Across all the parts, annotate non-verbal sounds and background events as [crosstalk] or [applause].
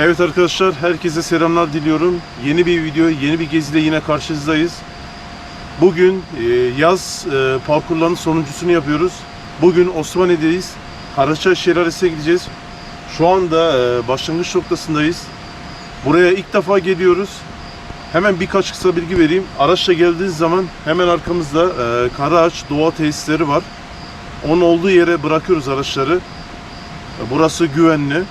Evet arkadaşlar herkese selamlar diliyorum. Yeni bir video, yeni bir geziyle yine karşınızdayız. Bugün e, yaz e, parkurlarının sonuncusunu yapıyoruz. Bugün Osmaniye'deyiz. Karaçay Şelalesi'ne gideceğiz. Şu anda e, başlangıç noktasındayız. Buraya ilk defa geliyoruz. Hemen birkaç kısa bilgi vereyim. Araçla geldiğiniz zaman hemen arkamızda e, Karaağaç Doğa Tesisleri var. Onun olduğu yere bırakıyoruz araçları. E, Burası güvenli.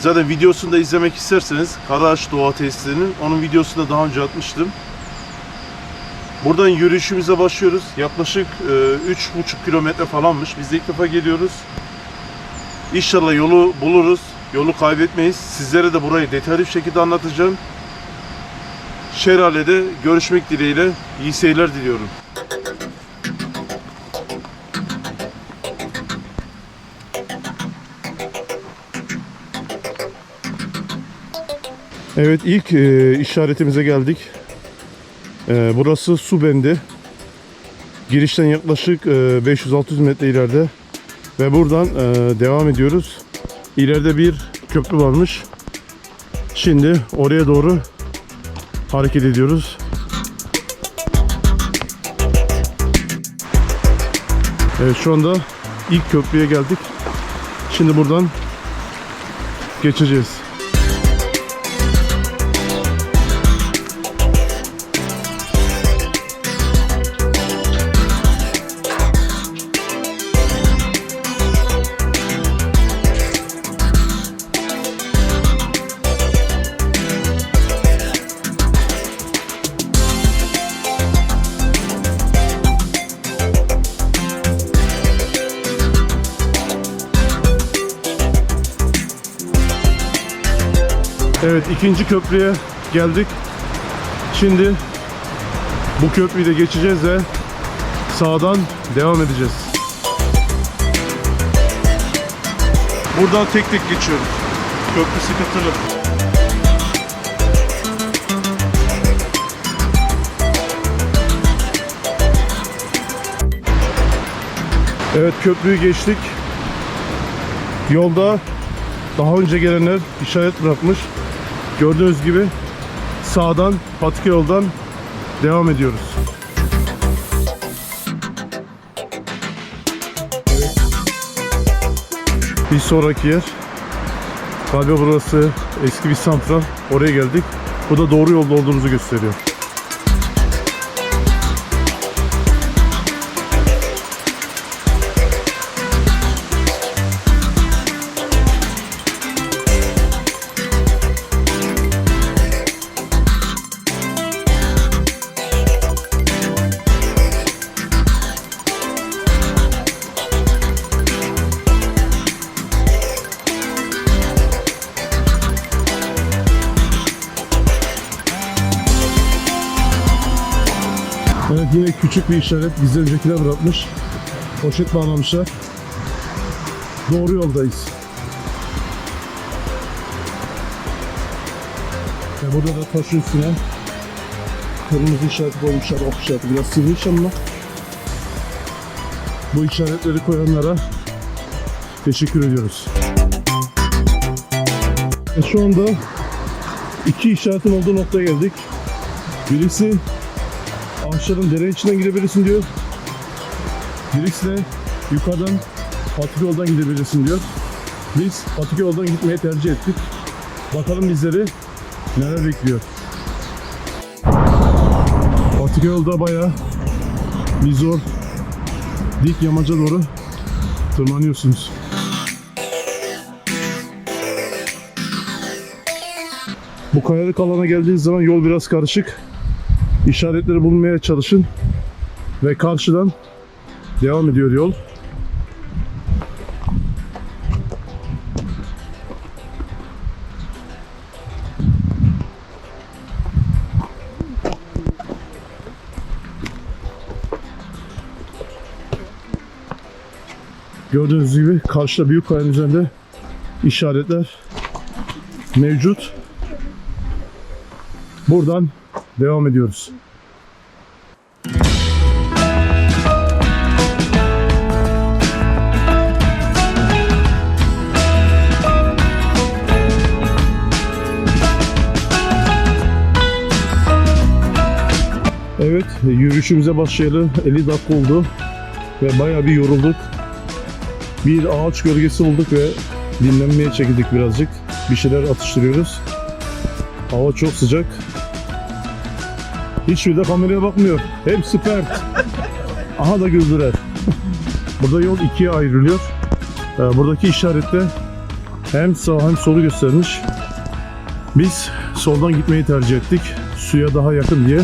Zaten videosunu da izlemek isterseniz Karaağaç Doğa Tesislerinin onun videosunu da daha önce atmıştım. Buradan yürüyüşümüze başlıyoruz. Yaklaşık e, 3,5 kilometre falanmış. Biz de ilk defa geliyoruz. İnşallah yolu buluruz. Yolu kaybetmeyiz. Sizlere de burayı detaylı bir şekilde anlatacağım. Şelale'de görüşmek dileğiyle iyi seyirler diliyorum. Evet ilk e, işaretimize geldik. E, burası su bendi. Girişten yaklaşık e, 500-600 metre ileride. Ve buradan e, devam ediyoruz. İleride bir köprü varmış. Şimdi oraya doğru hareket ediyoruz. Evet şu anda ilk köprüye geldik. Şimdi buradan geçeceğiz. Evet ikinci köprüye geldik. Şimdi bu köprüyü de geçeceğiz ve sağdan devam edeceğiz. Buradan tek tek geçiyoruz. Köprü sıkıntılı. Evet köprüyü geçtik. Yolda daha önce gelenler işaret bırakmış. Gördüğünüz gibi sağdan patika yoldan devam ediyoruz. Bir sonraki yer galiba burası eski bir santral. Oraya geldik. Bu da doğru yolda olduğumuzu gösteriyor. Küçük bir işaret bizden öncekiler bırakmış. Poşet bağlamışlar. Doğru yoldayız. Ve burada da taşın üstüne kırmızı işaret koymuşlar, ok işareti. Biraz sivri ama bu işaretleri koyanlara teşekkür ediyoruz. E şu anda iki işaretin olduğu noktaya geldik. Birisi ağaçların dere içinden gidebilirsin diyor. Birisi de yukarıdan patik yoldan gidebilirsin diyor. Biz patik yoldan gitmeye tercih ettik. Bakalım bizleri neler bekliyor. Patik yolda bayağı bir zor dik yamaca doğru tırmanıyorsunuz. Bu kayalık alana geldiğiniz zaman yol biraz karışık. İşaretleri bulmaya çalışın. Ve karşıdan devam ediyor yol. Gördüğünüz gibi karşıda büyük kayanın üzerinde işaretler mevcut. Buradan Devam ediyoruz. Evet, yürüyüşümüze başlayalı 50 dakika oldu ve bayağı bir yorulduk. Bir ağaç gölgesi bulduk ve dinlenmeye çekildik birazcık. Bir şeyler atıştırıyoruz. Hava çok sıcak. Hiçbiri de kameraya bakmıyor. Hepsi pert. Aha da güldüler. Burada yol ikiye ayrılıyor. Ee, Buradaki işarette hem sağ hem solu göstermiş. Biz soldan gitmeyi tercih ettik. Suya daha yakın diye.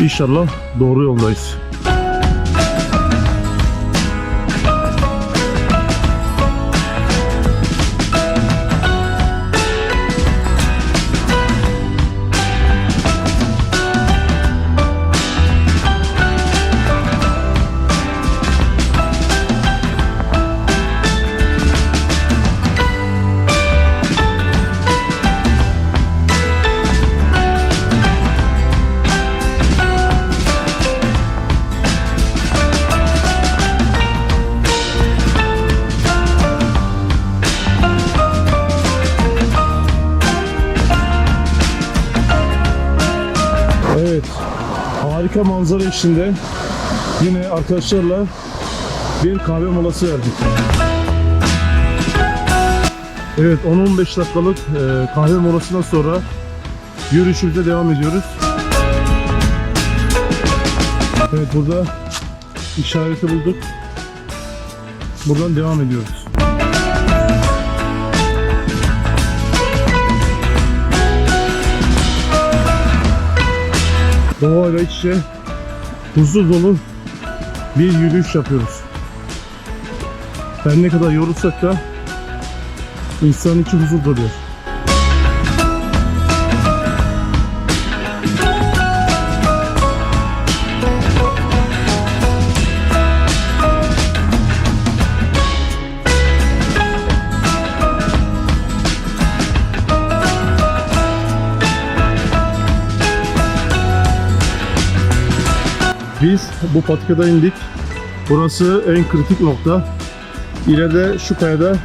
İnşallah doğru yoldayız. Harika manzara içinde yine arkadaşlarla bir kahve molası verdik. Evet 10-15 dakikalık e, kahve molasından sonra yürüyüşümüze devam ediyoruz. Evet burada işareti bulduk. Buradan devam ediyoruz. Doğayla iç içe huzur dolu bir yürüyüş yapıyoruz. Her ne kadar yorulsak da insan içi huzur doluyor. Biz bu patikada indik. Burası en kritik nokta. İleride şu kayada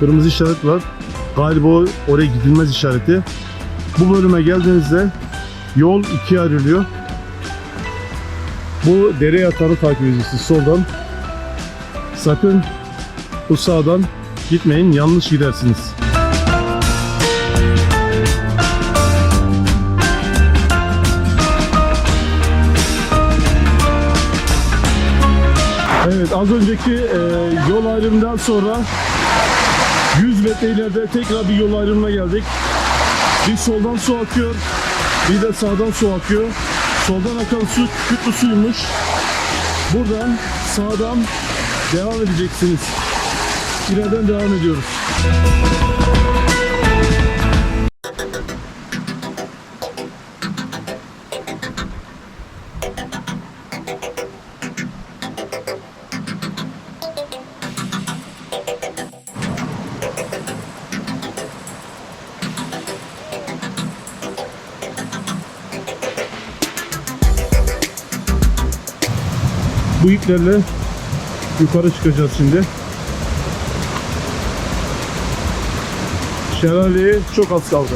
kırmızı işaret var. Galiba oraya gidilmez işareti. Bu bölüme geldiğinizde yol ikiye ayrılıyor. Bu dere yatağını takip edeceksiniz soldan. Sakın bu sağdan gitmeyin yanlış gidersiniz. Evet az önceki e, yol ayrımından sonra 100 metre tekrar bir yol ayrımına geldik. Bir soldan su akıyor, bir de sağdan su akıyor. Soldan akan su kütlü suymuş. Buradan sağdan devam edeceksiniz. İleriden devam ediyoruz. İplerle yukarı çıkacağız şimdi. Şelaleye çok az kaldı.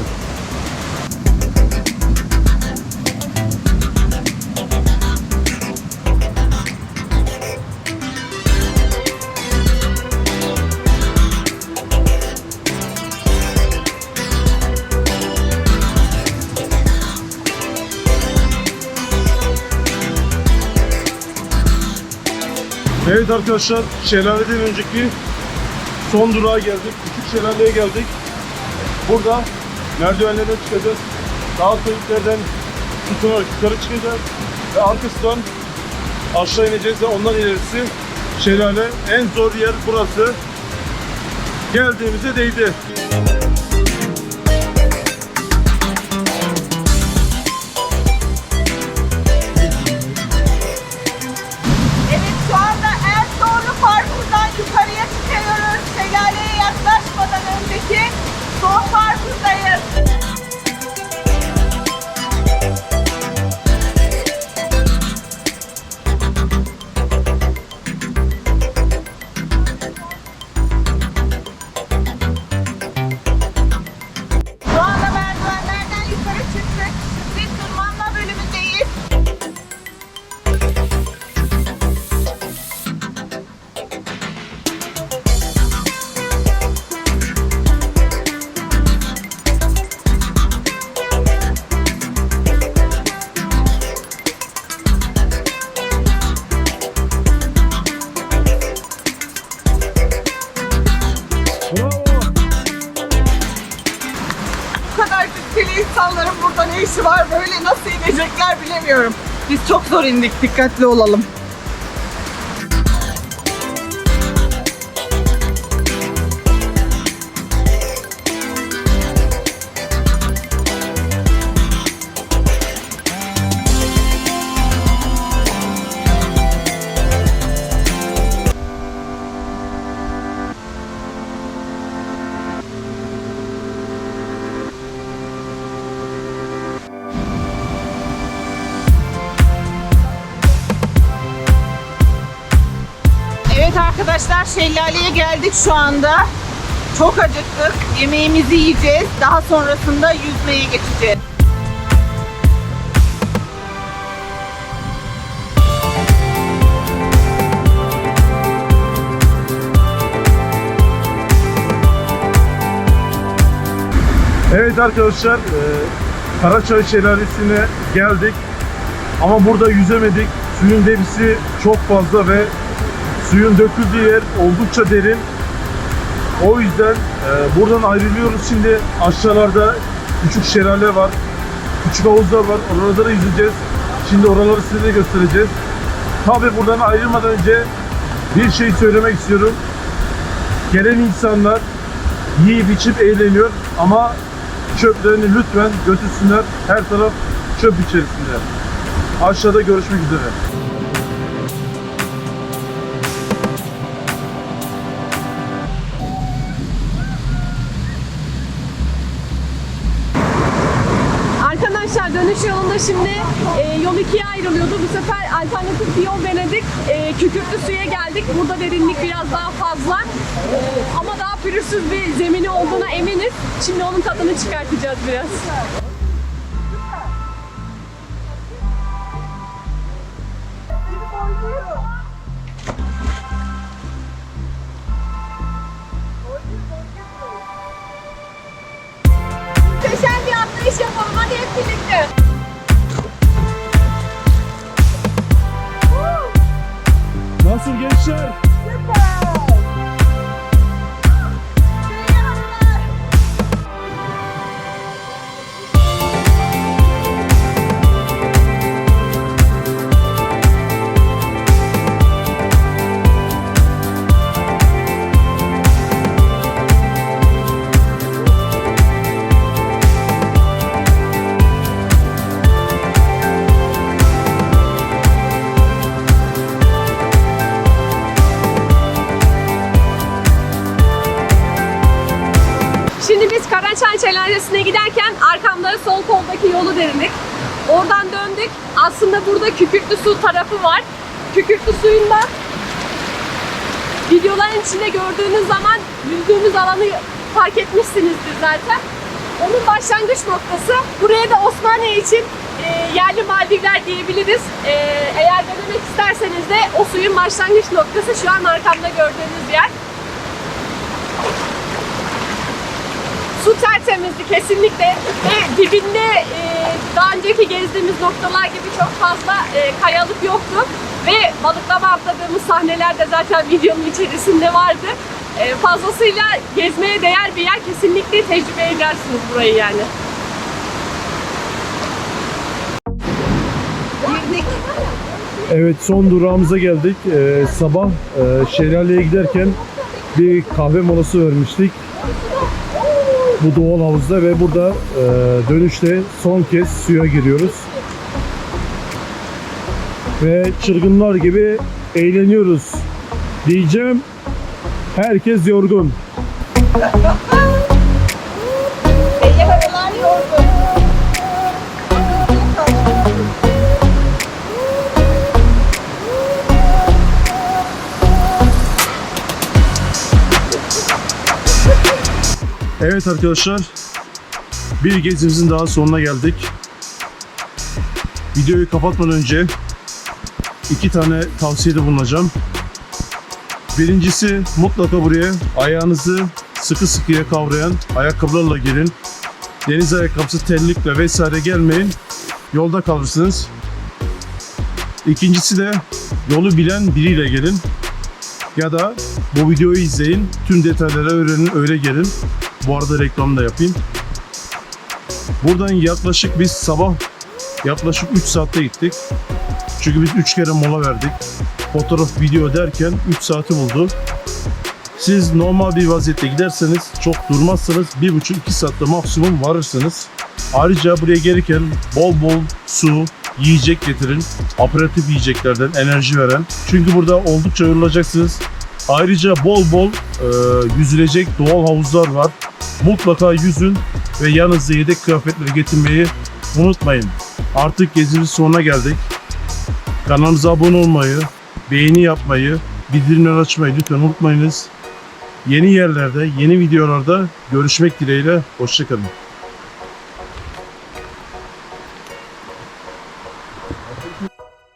Evet arkadaşlar, şelaleden önceki son durağa geldik. Küçük şelaleye geldik. Burada merdivenlerden çıkacağız. Daha kayıklardan tutunarak yukarı çıkacağız. Ve arkasından aşağı ineceğiz ve ondan ilerisi şelale. En zor yer burası. Geldiğimize değdi. Evet bilemiyorum. Biz çok zor indik. Dikkatli olalım. Arkadaşlar şelaleye geldik şu anda. Çok acıktık. Yemeğimizi yiyeceğiz. Daha sonrasında yüzmeye geçeceğiz. Evet arkadaşlar, e, Karaçay Şelalesi'ne geldik. Ama burada yüzemedik. Suyun debisi çok fazla ve suyun döküldüğü yer oldukça derin. O yüzden e, buradan ayrılıyoruz şimdi. Aşağılarda küçük şelale var. Küçük havuzlar var. Oralarda da yüzeceğiz. Şimdi oraları size de göstereceğiz. Tabi buradan ayrılmadan önce bir şey söylemek istiyorum. Gelen insanlar yiyip içip eğleniyor ama çöplerini lütfen götürsünler. Her taraf çöp içerisinde. Aşağıda görüşmek üzere. Dönüş yolunda şimdi e, yol ikiye ayrılıyordu. Bu sefer alternatif bir yol denedik. E, kükürtlü suya geldik. Burada derinlik biraz daha fazla. E, ama daha pürüzsüz bir zemini olduğuna eminiz. Şimdi onun tadını çıkartacağız biraz. Action! Aslında burada kükürtlü su tarafı var. Kükürtlü suyun da videoların içinde gördüğünüz zaman yüzdüğümüz alanı fark etmişsinizdir zaten. Onun başlangıç noktası. Buraya da Osmaniye için e, yerli Maldivler diyebiliriz. E, eğer denemek isterseniz de o suyun başlangıç noktası şu an arkamda gördüğünüz yer. Su tertemizdi kesinlikle ve dibinde e, daha önceki gezdiğimiz noktalar gibi çok fazla e, kayalık yoktu ve balıklama atladığımız sahneler de zaten videonun içerisinde vardı. E, fazlasıyla gezmeye değer bir yer kesinlikle tecrübe edersiniz burayı yani. Evet son durağımıza geldik. Ee, sabah e, şelaleye giderken bir kahve molası vermiştik. Bu doğal havuzda ve burada e, dönüşte son kez suya giriyoruz. Ve çılgınlar gibi eğleniyoruz. Diyeceğim herkes yorgun. [laughs] Evet arkadaşlar bir gezimizin daha sonuna geldik. Videoyu kapatmadan önce iki tane tavsiyede bulunacağım. Birincisi mutlaka buraya ayağınızı sıkı sıkıya kavrayan ayakkabılarla gelin. Deniz ayakkabısı, terlikle vesaire gelmeyin. Yolda kalırsınız. İkincisi de yolu bilen biriyle gelin. Ya da bu videoyu izleyin. Tüm detayları öğrenin öyle gelin. Bu arada reklam da yapayım. Buradan yaklaşık biz sabah yaklaşık 3 saatte gittik. Çünkü biz 3 kere mola verdik. Fotoğraf, video derken 3 saati buldu. Siz normal bir vaziyette giderseniz çok durmazsanız 1,5-2 saatte maksimum varırsınız. Ayrıca buraya gelirken bol bol su, yiyecek getirin. Aperatif yiyeceklerden enerji veren. Çünkü burada oldukça yorulacaksınız. Ayrıca bol bol e, yüzülecek doğal havuzlar var. Mutlaka yüzün ve yanınızda yedek kıyafetleri getirmeyi unutmayın. Artık gezimiz sonuna geldik. Kanalımıza abone olmayı, beğeni yapmayı, bildirimleri açmayı lütfen unutmayınız. Yeni yerlerde, yeni videolarda görüşmek dileğiyle. Hoşçakalın.